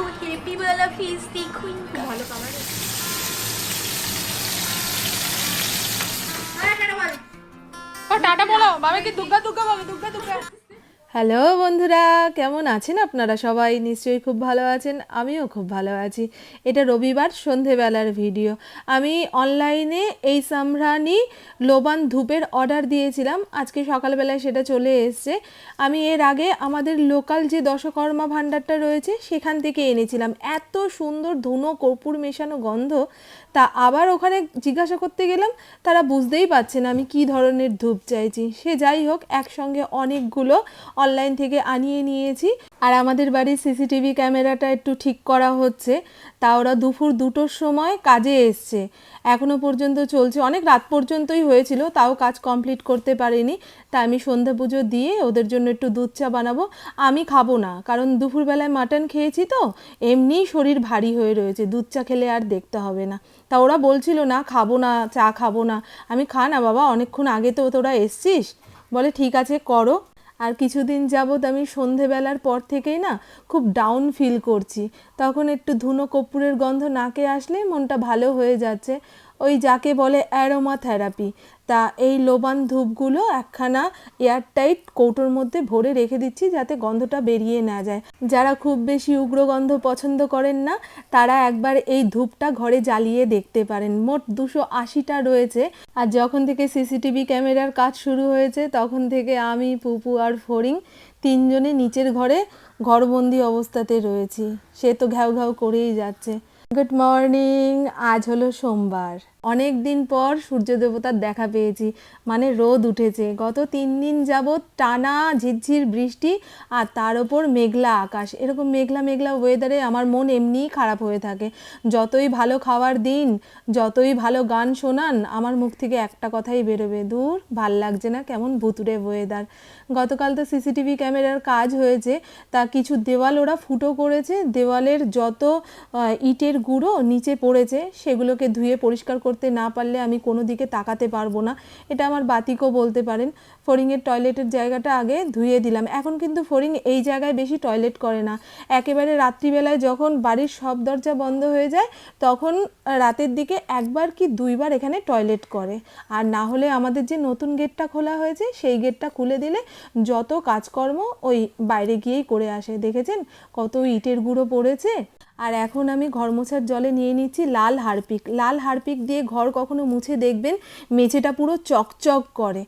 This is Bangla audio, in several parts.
দেখুন হেপি বেলা ফিস দেখুন ভালো কালার ও টাটা বলো বাবাকে দুর্গা দুর্গা বাবা দুর্গা দুর্গা হ্যালো বন্ধুরা, কেমন আছেন আপনারা সবাই? নিশ্চয়ই খুব ভালো আছেন, আমিও খুব ভালো আছি। এটা রবিবার, সন্ধেবেলার ভিডিও। আমি অনলাইনে এই সামরানি লোবান ধূপের অর্ডার দিয়েছিলাম। আজকে সকালবেলায় সেটা চলে এসছে। আমি এর আগে আমাদের লোকাল যে দশকর্মা ভাণ্ডারটা রয়েছে, সেখান থেকে এনেছিলাম। এত সুন্দর ধুনো কর্পূর মেশানো গন্ধ, তা আবার ওখানে জিজ্ঞাসা করতে গেলাম, তারা বুঝতেই পারছে না আমি কি ধরনের ধূপ চাইছি। সে যাই হোক, একসঙ্গে অনেকগুলো অনলাইন থেকে আনিয়ে নিয়েছি। আর আমাদের বাড়ির সিসিটিভি ক্যামেরাটা একটু ঠিক করা হচ্ছে। তা ওরা দুপুর দুটোর সময় কাজে এসছে। এখনও পর্যন্ত চলছে। অনেক রাত পর্যন্তই হয়েছিল, তাও কাজ কমপ্লিট করতে পারিনি। তা আমি সন্ধ্যা পুজো দিয়ে ওদের জন্য একটু দুধ চা বানাবো। আমি খাব না, কারণ দুপুরবেলায় মাটন খেয়েছি তো, এমনিই শরীর ভারী হয়ে রয়েছে। দুধ চা খেলে আর দেখতে হবে না। তা ওরা বলছিল, না, খাব না, চা খাব না। আমি, খা না বাবা, অনেকক্ষণ আগে তো তোরা এসছিস। বলে, ঠিক আছে, করো। আর কিছুদিন যাবৎ আমি সন্ধেবেলার পর থেকেই না খুব ডাউন ফিল করছি। তখন একটু ধুনো কর্পূরের গন্ধ নাকে আসলে মনটা ভালো হয়ে যাচ্ছে। ওই যাকে বলে অ্যারোমা থেরাপি তা এই লোবান ধূপগুলো একখানা এয়ারটাইট কৌটোর মধ্যে ভরে রেখে দিচ্ছি যাতে গন্ধটা বেরিয়ে না যায়। যারা খুব বেশি উগ্র গন্ধ পছন্দ করেন না, তারা একবার এই ধূপটা ঘরে জ্বালিয়ে দেখতে পারেন। মোট দুশো আশিটা রয়েছে। আর যখন থেকে সিসিটিভি ক্যামেরার কাজ শুরু হয়েছে, তখন থেকে আমি, পুপু আর ফড়িং তিনজনে নিচের ঘরে ঘরবন্দি অবস্থাতে রয়েছি। সে তো ঘ্যাও ঘ্যাও করেই যাচ্ছে। গুড মর্নিং আজ হলো সোমবার। অনেক দিন পর সূর্য দেবতার দেখা পেয়েছি। মানে রোদ উঠেছে। গত তিন দিন যাবৎ টানা ঝিরঝির বৃষ্টি আর তার ওপর মেঘলা আকাশ। এরকম মেঘলা মেঘলা ওয়েদারে আমার মন এমনিই খারাপ হয়ে থাকে। যতই ভালো খাওয়ার দিন, যতই ভালো গান শোনান, আমার মুখ থেকে একটা কথাই বেরোবে, দূর, ভালো লাগছে না কেমন ভুতুরে ওয়েদার গতকাল তো সিসিটিভি ক্যামেরার কাজ হয়েছে। তা কিছু দেওয়াল ওরা ফুটো করেছে। দেওয়ালের যত ইটের গুঁড়ো নিচে পড়েছে, সেগুলোকে ধুয়ে পরিষ্কার করতে না পারলে আমি কোনো দিকে তাকাতে পারব না। এটা আমার বাতিকও বলতে পারেন। ফড়িংয়ের টয়লেটের জায়গাটা আগে ধুয়ে দিলাম। এখন কিন্তু ফড়িং এই জায়গায় বেশি টয়লেট করে না। একেবারে রাত্রিবেলায় যখন বাড়ির সব দরজা বন্ধ হয়ে যায়, তখন রাতের দিকে একবার কি দুইবার এখানে টয়লেট করে। আর না হলে আমাদের যে নতুন গেটটা খোলা হয়েছে, সেই গেটটা খুলে দিলে যত কাজকর্ম ওই বাইরে গিয়েই করে আসে। দেখেছেন? কত ইটের গুঁড়ো পড়েছে? আর এখন আমি ঘর মোছার জলে নিয়ে নিচ্ছি লাল হারপিক। লাল হারপিক দিয়ে ঘর কখনো মুছে দেখবেন, মেঝেটা পুরো চকচক করে।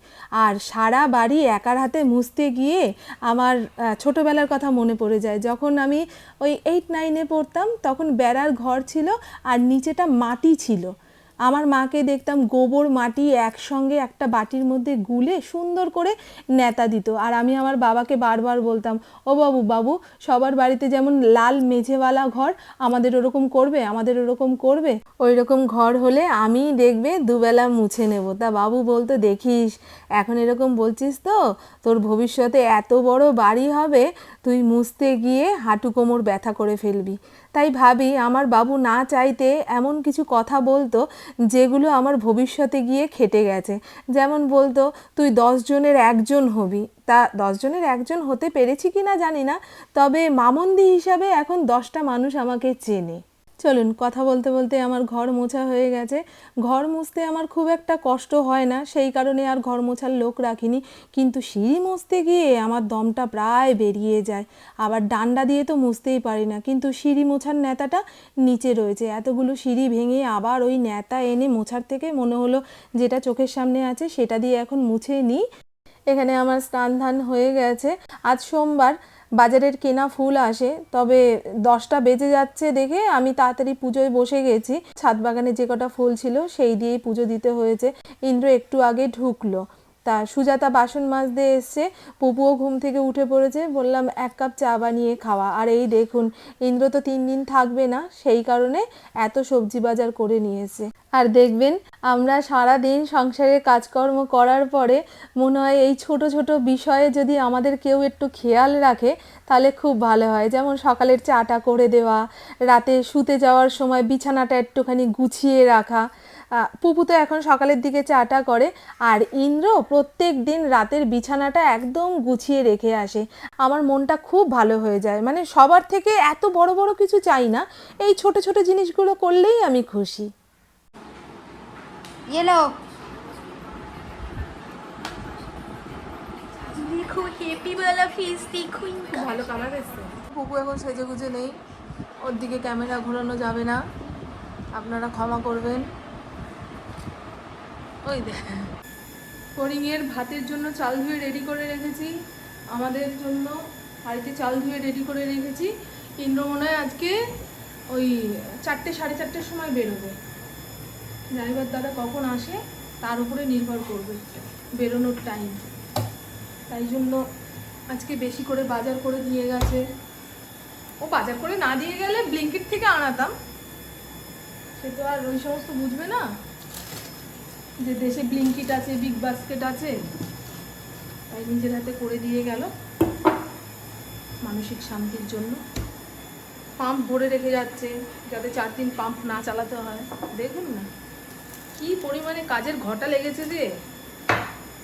আর সারা বাড়ি একার হাতে মুছতে গিয়ে আমার ছোটোবেলার কথা মনে পড়ে যায়। যখন আমি ওই এইট নাইনে পড়তাম, তখন বেড়ার ঘর ছিল আর নিচেটা মাটি ছিল। আমার মাকে দেখতাম গোবর মাটি একসঙ্গে একটা বাটির মধ্যে গুলে সুন্দর করে নেতা দিত। আর আমি আমার বাবাকে বারবার বলতাম, ও বাবু বাবু, সবার বাড়িতে যেমন লাল মেঝেওয়ালা ঘর, আমাদের ওরকম করবে, আমাদের ওরকম করবে। ওই রকম ঘর হলে আমি দেখবে, দুবেলা মুছে নেব। তা বাবু বলতো, দেখিস, এখন এরকম বলছিস তো, তোর ভবিষ্যতে এত বড় বাড়ি হবে, তুই মুছতে গিয়ে হাঁটু কোমর ব্যথা করে ফেলবি। তাই ভাবি আমার বাবু না চাইতে এমন কিছু কথা বলতো যেগুলো আমার ভবিষ্যতে গিয়ে খেটে গেছে। যেমন বলতো, তুই জনের একজন হবি। তা দশজনের একজন হতে পেরেছি কি না জানি না, তবে মামন্দি হিসাবে এখন দশটা মানুষ আমাকে চেনে। চলুন কথা বলতে বলতে আমার ঘর মোছা হয়ে গেছে। ঘর মুছতে আমার খুব একটা কষ্ট হয় না, সেই কারণে আর ঘর মোছার লোক রাখিনি। কিন্তু সিঁড়ি মুছতে গিয়ে আমার দমটা প্রায় বেরিয়ে যায়। আবার ডান্ডা দিয়ে তো মুছতেই পারি না, কিন্তু সিঁড়ি মোছার নেতাটা নিচে রয়েছে। এতগুলো সিঁড়ি ভেঙে আবার ওই নেতা এনে মোছার থেকে মনে হলো যেটা চোখের সামনে আছে সেটা দিয়ে এখন মুছে নিই। এখানে আমার স্নান ধান হয়ে গেছে। আজ সোমবার বাজারের কেনা ফুল আসে, তবে দশটা বেজে যাচ্ছে দেখে আমি তাড়াতাড়ি পুজোয় বসে গেছি। ছাদ বাগানে যে কটা ফুল ছিল সেই দিয়েই পুজো দিতে হয়েছে। ইন্দ্র একটু আগে ঢুকলো। তা সুজাতা বাসন মাজতে এসছে, পুপুও ঘুম থেকে উঠে পড়েছে, বললাম, এক কাপ চা বানিয়ে খাওয়া। আর এই দেখুন, ইন্দ্র তো তিন দিন থাকবে না, সেই কারণে এত সবজি বাজার করে নিয়েছে। আর দেখবেন আমরা সারা দিন সংসারের কাজকর্ম করার পরে মনে হয় এই ছোট ছোট বিষয়ে যদি আমাদের কেউ একটু খেয়াল রাখে, তাহলে খুব ভালো হয়। যেমন সকালের চাটা করে দেওয়া, রাতে শুতে যাওয়ার সময় বিছানাটা একটুখানি গুছিয়ে রাখা। পুপু তো এখন সকালের দিকে চাটা করে, আর ইন্দ্র প্রত্যেক দিন রাতের বিছানাটা একদম গুছিয়ে রেখে আসে। আমার মনটা খুব ভালো হয়ে যায়। মানে সবার থেকে এত বড় বড় কিছু চাই না। এই ছোট ছোট জিনিসগুলো করলেই আমি খুশি। ইয়েলো দেখো হ্যাপি বলা ফেস ভালো কালার এসেছে। পুকু এখন সেজে গুজে নেই। ওর দিকে ক্যামেরা ঘোরানো যাবে না। আপনারা ক্ষমা করবেন। ওই ফড়িংয়ের ভাতের জন্য চাল ধুয়ে রেডি করে রেখেছি। আমাদের জন্য হাড়িতে চাল ধুয়ে রেডি করে রেখেছি। ইন্দ্র আজকে ওই চারটে সাড়ে চারটের সময় বেরোবে। ড্রাইভার দাদা কখন আসে, তার উপরে নির্ভর করবে, বেরোনোর টাইম তাই জন্য আজকে বেশি করে বাজার করে দিয়ে গেছে। ও বাজার করে না দিয়ে গেলে ব্লিঙ্কিট থেকে আনাতাম। সে তো আর ওই সমস্ত বুঝবে না যে দেশে ব্লিঙ্কিট আছে বিগ বাস্কেট আছে। তাই নিজের হাতে করে দিয়ে গেল মানসিক শান্তির জন্য। পাম্প ভরে রেখে যাচ্ছে, যাতে চার দিন পাম্প না চালাতে হয়। দেখুন না। কি পরিমাণে কাজের ঘটা লেগেছে যে?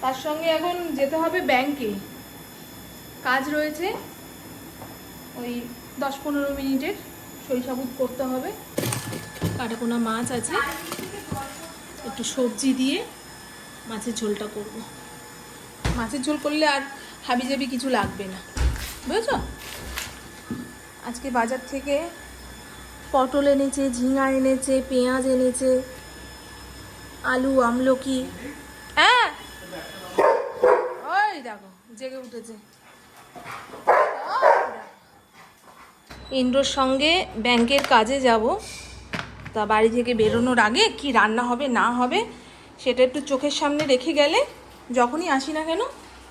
তার সঙ্গে এখন যেতে হবে ব্যাংকে কাজ রয়েছে, ওই দশ পনেরো মিনিটের সাবুত করতে হবে। কাটাপোনা মাছ আছে, একটু সবজি দিয়ে মাছের ঝোলটা করব। মাছের ঝোল করলে আর হাবিজাবি কিছু লাগবে না। বুঝেছ? আজকে বাজার থেকে পটল এনেছে, ঝিঙা এনেছে, পেঁয়াজ এনেছে আলু, আমলকি। হ্যাঁ। ওই দেখো, জেগে উঠেছে। ইন্দ্রর সঙ্গে ব্যাংকের কাজে যাব। তা বাড়ি থেকে বেরোনোর আগে কি রান্না হবে, না হবে, সেটা একটু চোখের সামনে রেখে গেলে যখনই আসি না কেন,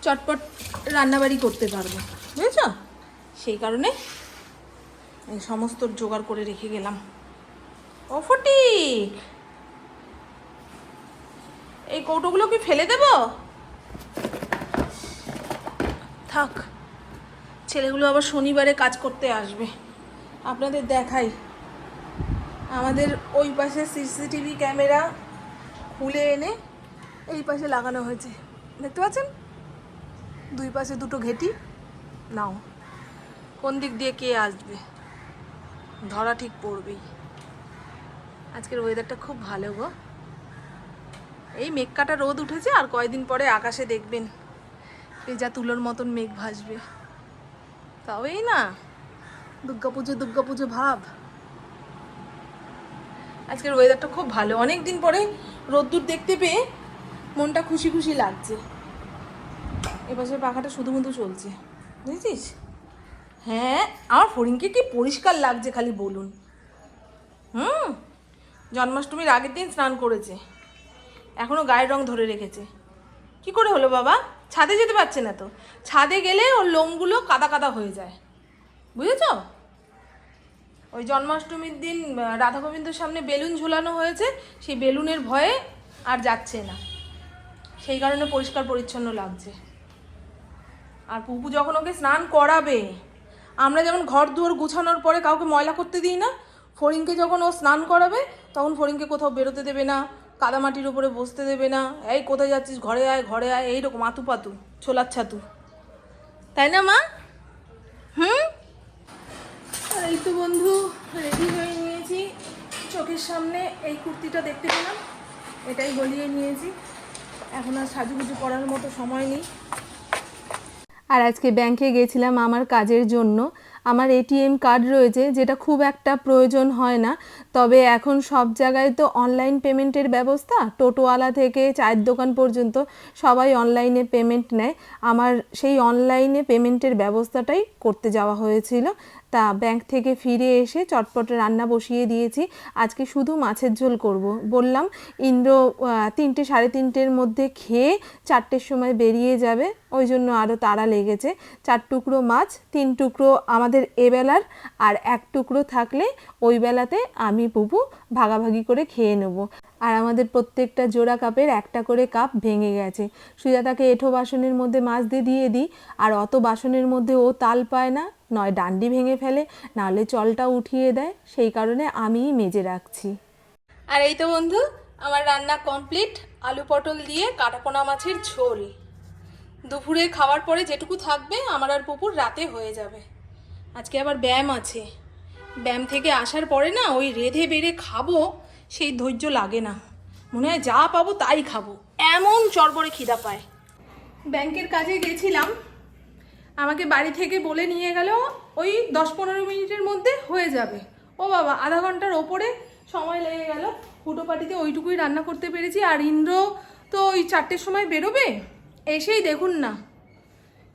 চটপট রান্নাবাড়ি করতে পারব। বুঝেছ? সেই কারণে এই সমস্ত জোগাড় করে রেখে গেলাম। ও ফটিক এই কৌটোগুলো কি ফেলে দেবো? থাক, ছেলেগুলো আবার শনিবারে কাজ করতে আসবে। আপনাদের দেখাই। আমাদের ওই পাশে সিসিটিভি ক্যামেরা খুলে এনে এই পাশে লাগানো হয়েছে। দেখতে পাচ্ছেন? দুই পাশে দুটো ঘেটি। নাও, কোন দিক দিয়ে কে আসবে? ধরা ঠিক পড়বেই। আজকের ওয়েদারটা খুব ভালো গো। এই মেঘ কাটা রোদ উঠেছে আর কয়দিন পরে আকাশে দেখবেন। পেঁজা তুলোর মতন মেঘ ভাসবে। তাও এই না দুর্গাপুজো দুর্গাপুজো ভাব। আজকের ওয়েদারটা খুব ভালো। অনেক দিন পরে রোদ্দুর দেখতে পেয়ে মনটা খুশি খুশি লাগছে। এপাশের পাখাটা শুধু মধু চলছে। বুঝেছিস? হ্যাঁ আমার ফড়িংকে কি পরিষ্কার লাগছে খালি বলুন। হুম, জন্মাষ্টমীর আগের দিন স্নান করেছে। এখনও গায়ের রং ধরে রেখেছে। কি করে হলো বাবা? ছাদে যেতে পারছে না তো। ছাদে গেলে ওর লোমগুলো কাদা কাদা হয়ে যায়। বুঝেছ? ওই জন্মাষ্টমীর দিন রাধা গোবিন্দর সামনে বেলুন ঝুলানো হয়েছে, সেই বেলুনের ভয়ে আর যাচ্ছে না। সেই কারণে পরিষ্কার পরিচ্ছন্ন লাগছে। আর পুপু যখন ওকে স্নান করাবে, আমরা যেমন ঘর দুয়ার গুছানোর পরে কাউকে ময়লা করতে দিই না, ফড়িংকে যখন ও স্নান করাবে, তখন ফড়িংকে কোথাও বেরোতে দেবে না কাদামাটির উপরে বসতে দেবে না। এই কোথায় যাচ্ছিস? ঘরে আয় ঘরে আয়। এইরকম আতু পাতু ছোলার ছাতু। তাই না মা? হুম? আর এই তো বন্ধু রেডি হয়ে নিয়েছি। চোখের সামনে এই কুর্তিটা দেখতে পেলাম। এটাই গলিয়ে নিয়েছি। এখন আর সাজুগুজু করার মতো সময় নেই। আর আজকে ব্যাংকে গেছিলাম আমার কাজের জন্য। আমার এটিএম কার্ড রয়েছে যেটা খুব একটা প্রয়োজন হয় না। তবে এখন সব জায়গায় তো অনলাইন পেমেন্টের ব্যবস্থা। টোটোওয়ালা থেকে চায়ের দোকান পর্যন্ত সবাই অনলাইনে পেমেন্ট নেয়। আমার সেই অনলাইনে পেমেন্টের ব্যবস্থাটাই করতে যাওয়া হয়েছিল। তা ব্যাংক থেকে ফিরে এসে চটপটে রান্না বসিয়ে দিয়েছি। আজকে শুধু মাছের ঝোল করব। বললাম, ইন্দ্র তিনটে সাড়ে তিনটের মধ্যে খেয়ে চারটের সময় বেরিয়ে যাবে। ওই জন্য আরও তাড়া লেগেছে। চার টুকরো মাছ, তিন টুকরো আমাদের এবেলার, আর এক টুকরো থাকলে ওই বেলাতে আমি পুপু ভাগাভাগি করে খেয়ে নেব। আর আমাদের প্রত্যেকটা জোড়া কাপের একটা করে কাপ ভেঙে গেছে। সুজাতাকে এঁঠো বাসনের মধ্যে মাছ দিয়ে দিয়ে দিই, আর অত বাসনের মধ্যে ও তাল পায় না, নয় ডান্ডি ভেঙে ফেলে, নাহলে চলটা উঠিয়ে দেয়, সেই কারণে আমিই মেজে রাখছি। আর এই তো বন্ধু, আমার রান্না কমপ্লিট, আলু পটল দিয়ে কাটাপোনা মাছের ঝোল। দুপুরে খাওয়ার পরে যেটুকু থাকবে, আমার আর পুকুর রাতে হয়ে যাবে। আজকে আবার ব্যায়াম আছে। ব্যায়াম থেকে আসার পরে না ওই রেধে বেড়ে খাব, সেই ধৈর্য লাগে না। মনে হয় যা পাবো তাই খাব। এমন চড়বড়ে খিদা পায়। ব্যাংকের কাজে গেছিলাম। আমাকে বাড়ি থেকে বলে নিয়ে গেল, ওই দশ পনেরো মিনিটের মধ্যে হয়ে যাবে। ও বাবা, আধা ঘণ্টার ওপরে সময় লেগে গেল। হুটোপাটিতে ওইটুকুই রান্না করতে পেরেছি। আর ইন্দ্র তো ওই চারটের সময় বেরোবে? এসেই দেখুন না।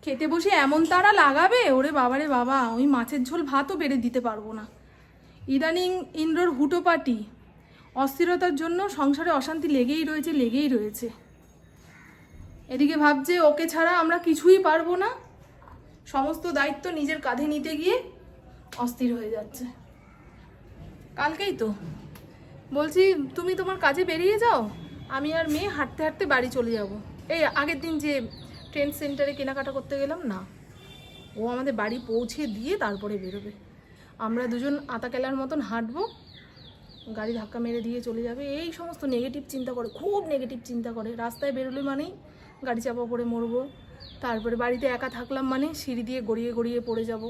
খেতে বসে এমন তারা লাগাবে? ওরে বাবারে বাবা, ওই মাছের ঝোল ভাতও বেড়ে দিতে পারব না। ইদানিং ইন্দ্রর হুটোপাটি, অস্থিরতার জন্য সংসারে অশান্তি লেগেই রয়েছে লেগেই রয়েছে। এদিকে ভাবছে, ওকে ছাড়া আমরা কিছুই পারব না। সমস্ত দায়িত্ব নিজের কাঁধে নিতে গিয়ে অস্থির হয়ে যাচ্ছে। কালকেই তো। বলছি, তুমি তোমার কাজে বেরিয়ে যাও। আমি আর মেয়ে হাঁটতে হাঁটতে বাড়ি চলে যাব। এই আগের দিন যে ট্রেন সেন্টারে কেনাকাটা করতে গেলাম, না। ও আমাদের বাড়ি পৌঁছে দিয়ে তারপরে বেরোবে। আমরা দুজন আতাকেলার মতন হাঁটবো, গাড়ি ধাক্কা মেরে দিয়ে চলে যাবে। এই সমস্ত নেগেটিভ চিন্তা করে, খুব নেগেটিভ চিন্তা করে। রাস্তায় বেরোলে মানেই গাড়ি চাপা পড়ে মরবো। তারপরে বাড়িতে একা থাকলাম মানে সিঁড়ি দিয়ে গড়িয়ে গড়িয়ে পড়ে যাব।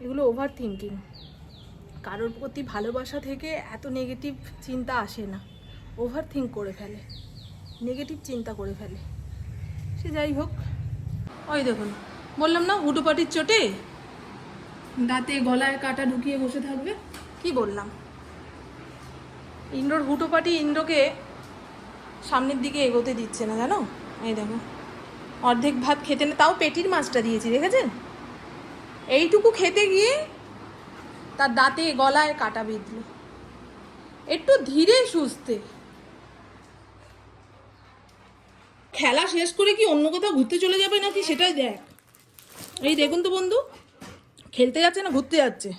এগুলো ওভার থিঙ্কিং কারোর প্রতি ভালোবাসা থেকে এত নেগেটিভ চিন্তা আসে না। ওভার থিঙ্ক করে ফেলে। নেগেটিভ চিন্তা করে ফেলে। সে যাই হোক। ওই দেখুন বললাম না হুটোপাটির চোটে? দাঁতে গলায় কাটা ঢুকিয়ে বসে থাকবে। কি বললাম? ইন্দ্রর হুটোপাটি ইন্দ্রকে সামনের দিকে এগোতে দিচ্ছে না জানো? এই দেখো অর্ধেক ভাত খেতে না তাও পেটির মাছটা দিয়েছি দেখেছেন? এইটুকু খেতে গিয়ে তার দাঁতে গলায় কাটা বিঁধল। একটু ধীরে সুস্থে। খেলা শেষ করে কি অন্য কোথাও ঘুরতে চলে যাবে নাকি সেটাই দেখ। এই দেখুন তো বন্ধু খেলতে যাচ্ছে না ঘুরতে যাচ্ছে।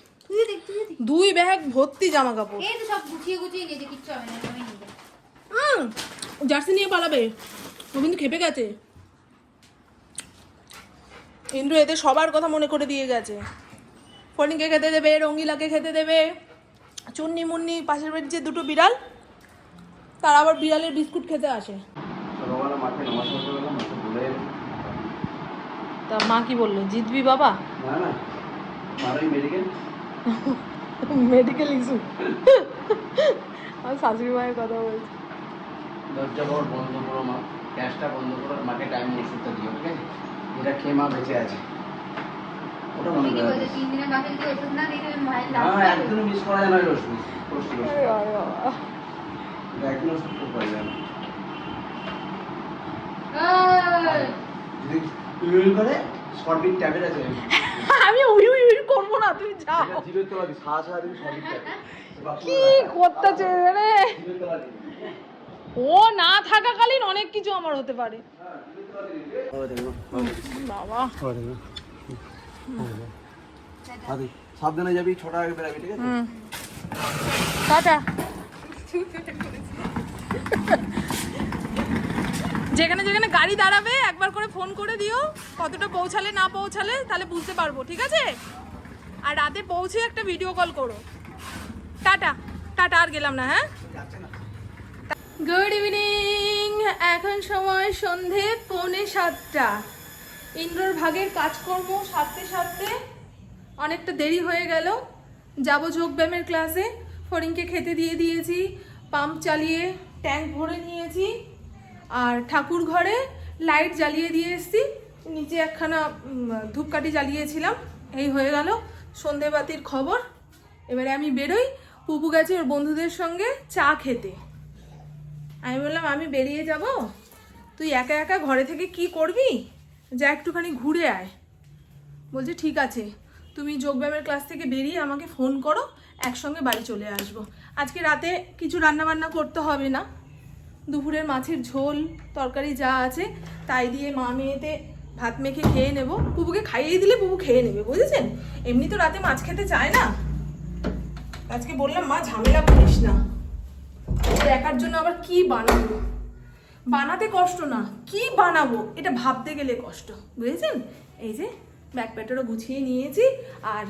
দুই ব্যাগ ভর্তি জামা কাপড় এই তো সব গুছিয়ে গুছিয়ে নিয়েছে কিচ্ছু হবে না। হুম জার্সি নিয়ে পালাবে। ও কিন্তু খেপে গেছে। ইন্দ্র এতে সবার কথা মনে করে দিয়ে গেছে। ফণিকে খেতে দেবে রঙ্গিলাকে খেতে দেবে। চুন্নি মুন্নি পাশের বাড়ির যে দুটো বিড়াল তারা আবার বিড়ালের বিস্কুট খেতে আসে। তা মা কি বলল? জিতবি বাবা? না না। মেডিকেল মেডিকেল ইস্যু আমার শাশুড়ি মায়ের কথা বলছি। দরজা বড় বন্ধ করো মা। গ্যাসটা বন্ধ করো মাকে টাইম ওষুধটা দিও আছে? এটা খেয়ে মা বেঁচে আছে। ওটা মনে করে তিন দিনের মাথায় যদি ওষুধ না দিলে মায়ের লাভ হ্যাঁ একদিনও মিস করা যায় না ওষুধ ওষুধ তো করা যায় না। যদি ইউরিন করে সরবিট ট্যাবলেট আছে। আমি উড়ি উড়ি উড়ি করব না তুমি যাও। এটা জিভের তলা দিয়ে সারা সারা দিন সরবিট কি করতেছে রে? ও না থাকাকালীন অনেক কিছু আমার হতে পারে। বাবা। দেখো। বাবা আদি সাবধানে যাবি ছটা আগে বেরাবি ঠিক আছে? টাটা। যেখানে যেখানে গাড়ি দাঁড়াবে, একবার করে ফোন করে দিও, কতটা পৌঁছালে, না পৌঁছালে, তাহলে বুঝতে পারব, ঠিক আছে? আর রাতে পৌঁছে একটা ভিডিও কল করো। টাটা টাটা, আর গেলাম না হ্যাঁ? গুড ইভিনিং এখন সময় সন্ধে পৌনে সাতটা। ইন্দ্রর ভাগের কাজকর্ম সারতে সারতে অনেকটা দেরি হয়ে গেল। যাব যোগব্যায়ামের ক্লাসে ফরিংকে খেতে দিয়ে দিয়েছি পাম্প চালিয়ে ট্যাঙ্ক ভরে নিয়েছি। আর ঠাকুর ঘরে লাইট জ্বালিয়ে দিয়ে এসছি। নিচে একখানা ধূপকাঠি জ্বালিয়েছিলাম। এই হয়ে গেল সন্ধেবাতির খবর। এবারে আমি বেরোই পুপু গেছে ওর বন্ধুদের সঙ্গে চা খেতে। আমি বললাম, আমি বেরিয়ে যাব? তুই একা একা ঘরে থেকে কি করবি? যা একটুখানি ঘুরে আয়। বলছে, ঠিক আছে। তুমি যোগব্যায়ামের ক্লাস থেকে বেরিয়ে আমাকে ফোন করো, একসঙ্গে বাড়ি চলে আসব। আজকে রাতে কিছু রান্না বান্না করতে হবে না। দুপুরের মাছের ঝোল, তরকারি যা আছে, তাই দিয়ে মা মেয়েতে ভাত মেখে খেয়ে নেব। পুপুকে খাইয়ে দিলে পুপু খেয়ে নেবে, বুঝেছেন? এমনি তো রাতে মাছ খেতে চায় না। আজকে বললাম, মা, ঝামেলা করিস না। একার জন্য আবার কি বানাবো? বানাতে কষ্ট না, কি বানাবো? এটা ভাবতে গেলে কষ্ট, বুঝেছেন? এই যে ব্যাগ প্যাটারও গুছিয়ে নিয়েছি, আর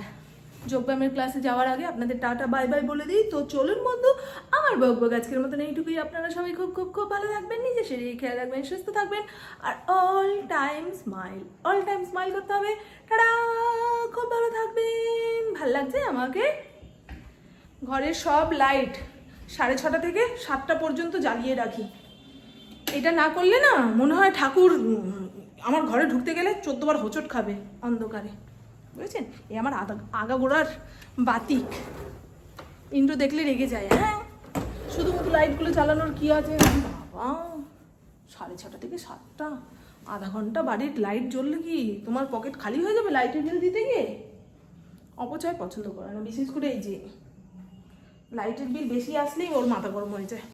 যোগব্যায়ামের ক্লাসে যাওয়ার আগে আপনাদের টাটা বাই বাই বলে দিই। তো চলুন বন্ধু, আমার বক বক আজকের মতন এইটুকুই। আপনারা সবাই খুব খুব খুব ভালো থাকবেন, নিজের শরীরে খেয়াল রাখবেন, সুস্থ থাকবেন। আর all time smile all time smile করতে হবে। টাটা! খুব ভালো থাকবেন। ভালো লাগছে আমাকে? ঘরের সব লাইট সাড়ে ছটা থেকে সাতটা পর্যন্ত জ্বালিয়ে রাখি। এটা না করলে না মনে হয় ঠাকুর আমার ঘরে ঢুকতে গেলে চোদ্দবার হোঁচট খাবে অন্ধকারে। বুঝেছেন? এই আমার আগা আগাগোড়ার বাতিক। ইন্দ্র দেখলে রেগে যায় হ্যাঁ? শুধুমাত্র লাইটগুলো চালানোর কি আছে? বাবা, সাড়ে ছটা থেকে সাতটা। আধা ঘণ্টা বাড়ির লাইট জ্বললে কি তোমার পকেট খালি হয়ে যাবে লাইটের বিল দিতে গিয়ে? অপচয় পছন্দ করে না, বিশেষ করে এই যে। লাইটের বিল বেশি আসলেই ওর মাথা গরম হয়ে যায়।